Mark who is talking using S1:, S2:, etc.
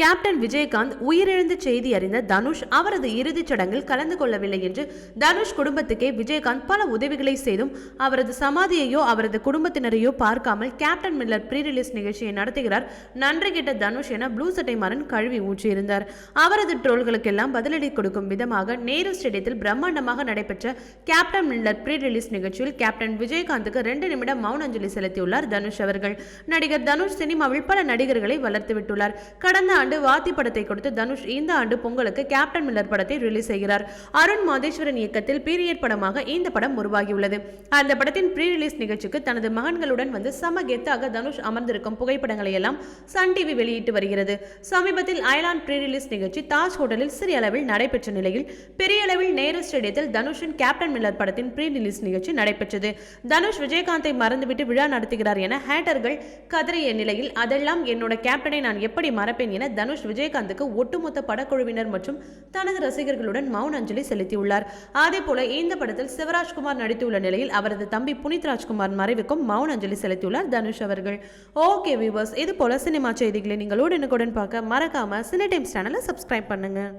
S1: Captain Vijayakanth உயிரிழந்த செய்தி அறிந்த தனுஷ் அவரது இறுதிச் சடங்கில் கலந்து கொள்ளவில்லை என்று தனுஷ் குடும்பத்துக்கே விஜயகாந்த் பல உதவிகளை செய்தும் அவரது சமாதியையோ அவரது குடும்பத்தினரையோ பார்க்காமல் கேப்டன் மில்லர் ப்ரீ ரிலீஸ் நிகழ்ச்சியை நடத்துகிறார். நன்றி கிட்ட தனுஷ் என ப்ளூ சட்டை மாறன் கழுவி ஊற்றியிருந்தார். அவரது ட்ரோல்களுக்கெல்லாம் பதிலடி கொடுக்கும் விதமாக நேரு ஸ்டேடியத்தில் பிரம்மாண்டமாக நடைபெற்ற கேப்டன் மில்லர் ப்ரீ ரிலீஸ் நிகழ்ச்சியில் கேப்டன் விஜயகாந்துக்கு ரெண்டு நிமிடம் மௌன அஞ்சலி செலுத்தியுள்ளார் தனுஷ் அவர்கள். நடிகர் தனுஷ் சினிமாவில் பல நடிகர்களை வளர்த்துவிட்டுள்ளார். கடந்த ஆண்டு வாத்தி படத்தை கொடுத்து தனுஷ் இந்த ஆண்டு பொங்கலுக்கு கேப்டன் மில்லர் படத்தை ரிலீஸ் செய்கிறார். அருண் மாதேஸ்வரன் இயக்கத்தில் பீரியட் படமாக இந்த படம் உருவாகியுள்ளது. அந்த படத்தின் ப்ரீ ரிலீஸ் நிகழ்ச்சிக்கு தனது மகன்களுடன் வந்து சம கெத்தாக தனுஷ் அமர்ந்திருக்கும் புகைப்படங்களை எல்லாம் சன் டிவி வெளியிட்டு வருகிறது. சமீபத்தில் அயலான் ப்ரீ ரிலீஸ் நிகழ்ச்சி தாஜ் ஹோட்டலில் சிறிய அளவில் நடைபெற்ற நிலையில் பெரிய அளவில் நேரு ஸ்டேடியத்தில் தனுஷின் கேப்டன் மில்லர் படத்தின் ப்ரீ ரிலீஸ் நிகழ்ச்சி நடைபெற்றது. தனுஷ் விஜயகாந்தை மறந்துவிட்டு விழா நடத்துகிறார் என ஹேட்டர்கள் கதறிய நிலையில் அதெல்லாம் என்னோட கேப்டனை நான் எப்படி மறப்பேன் என தனுஷ் விஜயகாந்துக்கு ஒட்டுமொத்த படக்குழுவினர் மற்றும் தனது ரசிகர்களுடன் மௌன அஞ்சலி செலுத்தியுள்ளார். அதே போல இந்த படத்தில் சிவராஜ்குமார் நடித்துள்ள நிலையில் அவரது தம்பி புனித் ராஜ்குமார் மறைவுக்கும் மௌன அஞ்சலி செலுத்தியுள்ளார் தனுஷ் அவர்கள். ஓகே வியூவர்ஸ் இது போல சினிமா செய்திகளை நீங்கள் உடனுக்குடன் பார்க்க மறக்காம சினி டைம்ஸ் சேனலை சப்ஸ்கிரைப் பண்ணுங்க.